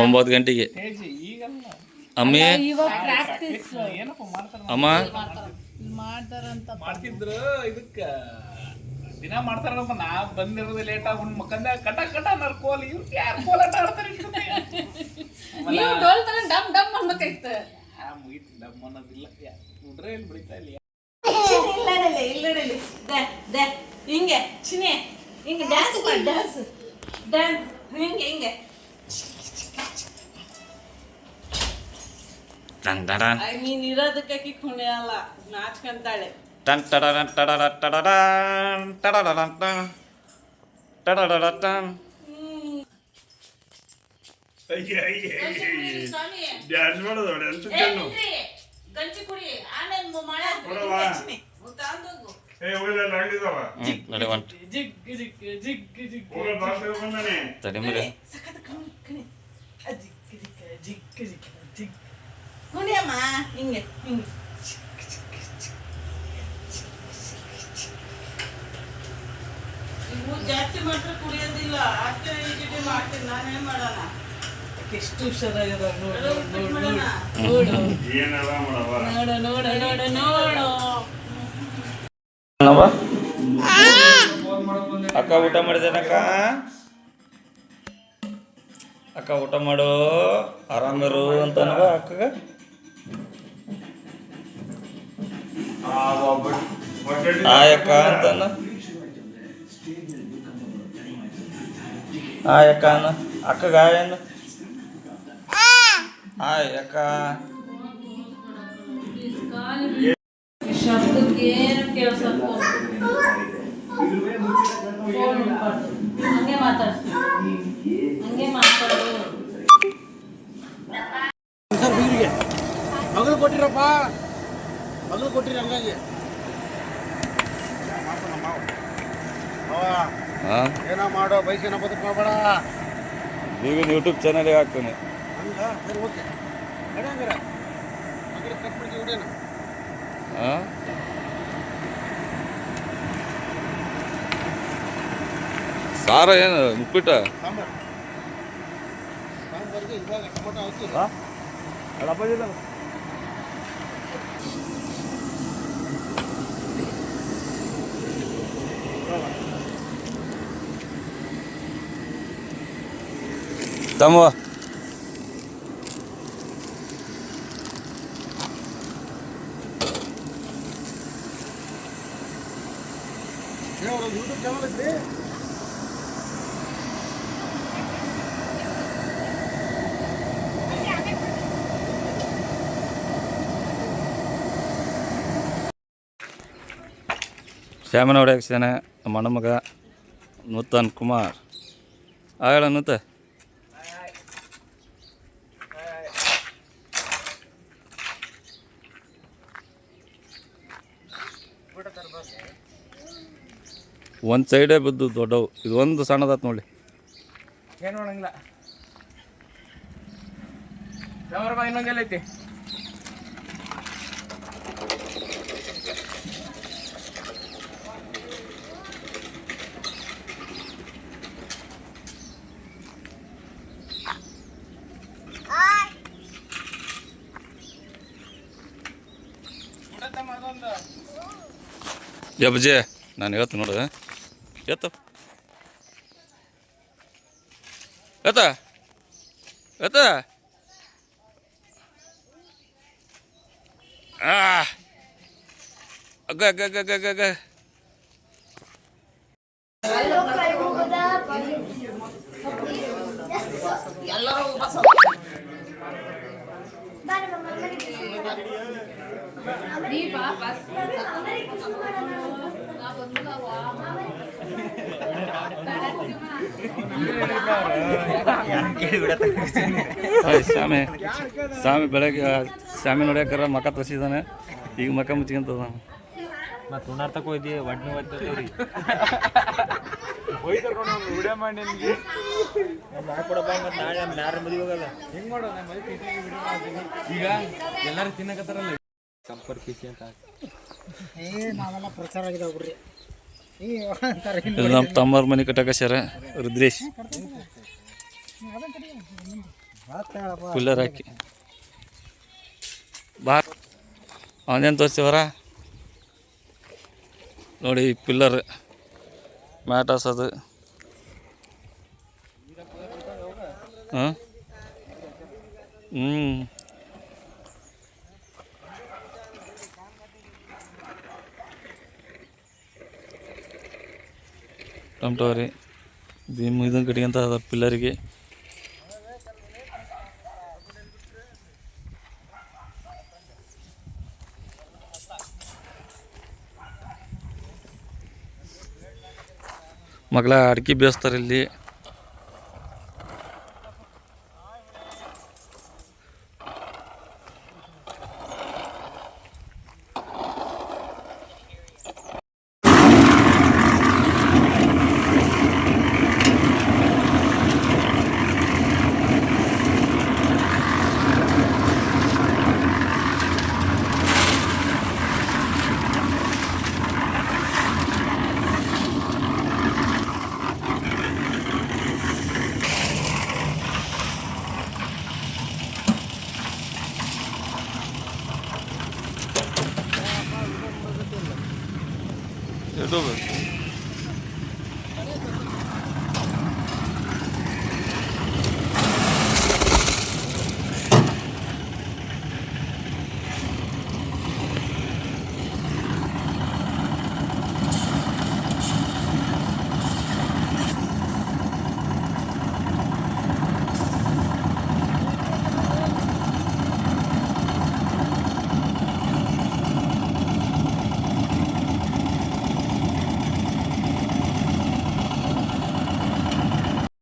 ಒಂಬತ್ತು ಗಂಟೆಗೆ. ಅಮ್ಮಿ? ಅಮ್ಮ? ಮಾಡ್ತಾರಂತ ಮಾಡ್ತಿದ್ರು ಇದಕ್ಕ ದಿನ ಮಾಡ್ತಾರಪ್ಪ ನಾ ಬಂದಿರೋದು ಲೇಟ್ ಆಗಿ ಮಕ್ಕಂದ ಕಟ ಕಟ ಅನ್ನೋರ್ ಕೋಲ್ ಇವ್ರು ಯಾರು ಆಡ್ತಾರೆ? ನೀವು ಡೋಲ್ ತಗೊಂಡ್ ಡಮ್ ಡಮ್ ಅನ್ಬೇಕಾಯ್ತು ಆ ಮುಗೀತು ಡಮ್ ಅನ್ನೋದಿಲ್ಲ. ಯಾ, ಹುಡ್ರೆ ಇಲ್ಲಿ ಬಿಡಿತಾ ಇಲ್ಲ ಹಿಂಗೆ ಚಿನಿ ಹಿಂಗೆ ಡ್ಯಾನ್ಸ್ ಮಾಡಿ ಡ್ಯಾನ್ಸ್ ಡ್ಯಾನ್ಸ್ ಹಿಂಗೆ ಹಿಂಗೆ. ಟನ್ ಟಡನ್ ಐ ಮೀನ್ ಇರೋದಕ್ಕೆ ಆಕಿ ಕುಣಿಯಲ್ಲ ನಾಚ್ಕೊಂತಾಳೆ ಟನ್ ಟಡಡನ್ ಟಡ ಟಡಡನ್ ಟಡಡಡನ್ ಟನ್ ಟಡಡಡನ್ ಡ್ಯಾನ್ಸ್ ಮಾಡೋದು ಎಲ್ರು ಚೆನ್ನು. ಗಂಜಿ ಕುಡಿ. ಆಮೇಲೆ ಮಳೆ. ತಂದೋಗು. ತಡಿ ಮರಿ. ಕುಣಿಯಮ್ಮ ಹಿಂಗೆ ಹಿಂಗೆ ಇವು ಜಾಸ್ತಿ ಮಾತ್ರ ಕುಡಿಯೋದಿಲ್ಲ. ಆಗ್ತೇನೆ ಮಾಡ್ತೀನಿ ನಾನೇನ್ ಮಾಡೋಣ? ಎಷ್ಟು ಹುಷಾರಾಗದ ನೋಡು ನೋಡು ನೋಡು. ಏನೆಲ್ಲ ಮಾಡವ್ವ? ನೋಡು ನೋಡು ನೋಡು ನೋಡು. ಅಕ್ಕ ಊಟ ಮಾಡಿದೇನಕ್ಕ? ಅಕ್ಕ ಊಟ ಮಾಡೋ. ಆರಾಮರು ಅಂತ ಅಕ್ಕಗ. ಆ ಒಬ್ಬ- ಒಬ್ಬಟ್ಟು ಆಯ್ ಅಕ್ಕ ಅಂತನ ಆಯ್ ಅಕ್ಕ ಅನ್ನ? ಅಕ್ಕಗ ಆಯ್ ಅನ್ನ ಅಕ್ಕ ಶಬ್ದಕ್ಕೆ ಏನು ಕೇಳಿಸಲ್ಲ ಹಂಗೆ ಮಾತಾಡ್ಸಿ ಹಂಗೆ ಮಗಳು ಕೊಟ್ಟಿರಪ್ಪ. ಮಗಳು ಕೊಟ್ಟಿರಿ ಹಂಗಾಗಿ ಅವ ಹಾಂ ಏನೋ ಮಾಡೋ ಬೈಸೇನೋ ಬದುಕು ಮಾಡಬೇಡ. ಈಗ ಯೂಟ್ಯೂಬ್ ಚಾನಲ್ಗೆ ಹಾಕ್ತೀನಿ. ಹಂಗ? ಸರಿ ಹಾಂ? ಏನು ಉಪ್ಪಿಟ್ಟ? ಸಾಂಬಾರು. ಸಾಂಬಾರಿಗೆ ಸೇನೆ ನಮ್ಮ ಅಣ್ಣ ಮಗ ನೂತನ್ ಕುಮಾರ್ ಆಗಳ ನೂತ ಒಂದು ಸೈಡೇ ಬಿದ್ದು ದೊಡ್ಡವು. ಇದು ಒಂದು ಸಣ್ಣದಾತ್ ನೋಡಿ. ಏನು ಮಾಡಂಗಿಲ್ಲ ಯಾವ್ರ ಇನ್ನೊಂದೆಲ್ಲ ಐತಿ. ಯಬ್ಬಜೆ ನಾನು ಹೇಳ್ತೀನಿ Это? Это? Это? А! Ага, ага, ага, ага, ага. Di pa, pas. Amerika, ಸ್ವಾಮಿ. ಸ್ವಾಮಿ ಬೆಳಗ್ಗೆ ಸ್ವಾಮಿ ನೋಡ್ಯಾಕರ ಮಕ ತೋರಿಸಿದಾನೆ. ಈಗ ಮಕ ಮುಚ್ಕೊಂತದ ಮತ್ತೆ ಉಣ್ಣಾರ್ತಕ್ಕೆ ಹೋಯ್ದಿ ಒಡ್ನೆ ಒತ್ತವ್ರಿ ವಿಡಿಯೋ ಮಾಡಿ ನಿನ್ಗೆ ಮಾಡ್ಕೊಡಪ್ಪ ಮತ್ತೆ ನಾಳೆ ನಮ್ಮ ಯಾರ ಮದುವೆ ಹೋಗಲ್ಲ. ಹೆಂಗ್ ಮಾಡೋ ನಮ್ಮ ಮಾಡ್ತೀನಿ ಈಗ ಎಲ್ಲರೂ ತಿನ್ನಕತ್ತಾರಲ್ಲ. ಸಂಪರ್ಕಿಸಿ ಅಂತ. ಏ ನಾವೆಲ್ಲ ಪ್ರಚಾರ ಆಗಿದಾವ ಬಿಡ್ರಿ. ಇದು ನಮ್ಮ ತಮ್ಮವ್ರ ಮನೆ ಕಟ್ಟಕಸ್ಯಾರ, ರುದ್ರೇಶ್. ಪಿಲ್ಲರ್ ಹಾಕಿ. ಬಾ. ಅವನೇನು ತೋರಿಸಿವರ? ನೋಡಿ ಪಿಲ್ಲರ್ ಮ್ಯಾಟ್ ಹಾಸೋದು ಹಾಂ ಹ್ಞೂ ಟೊಮ್ಟೋರಿ ಇದು ಇದನ್ನು ಕಟ್ಕೊಂತ ಪಿಲ್ಲರಿಗೆ. ಮಗಳ ಅಡ್ಕೆ ಬೇಯಿಸ್ತಾರೆ ಇಲ್ಲಿ. ಯೂಟ್ಯೂಬ್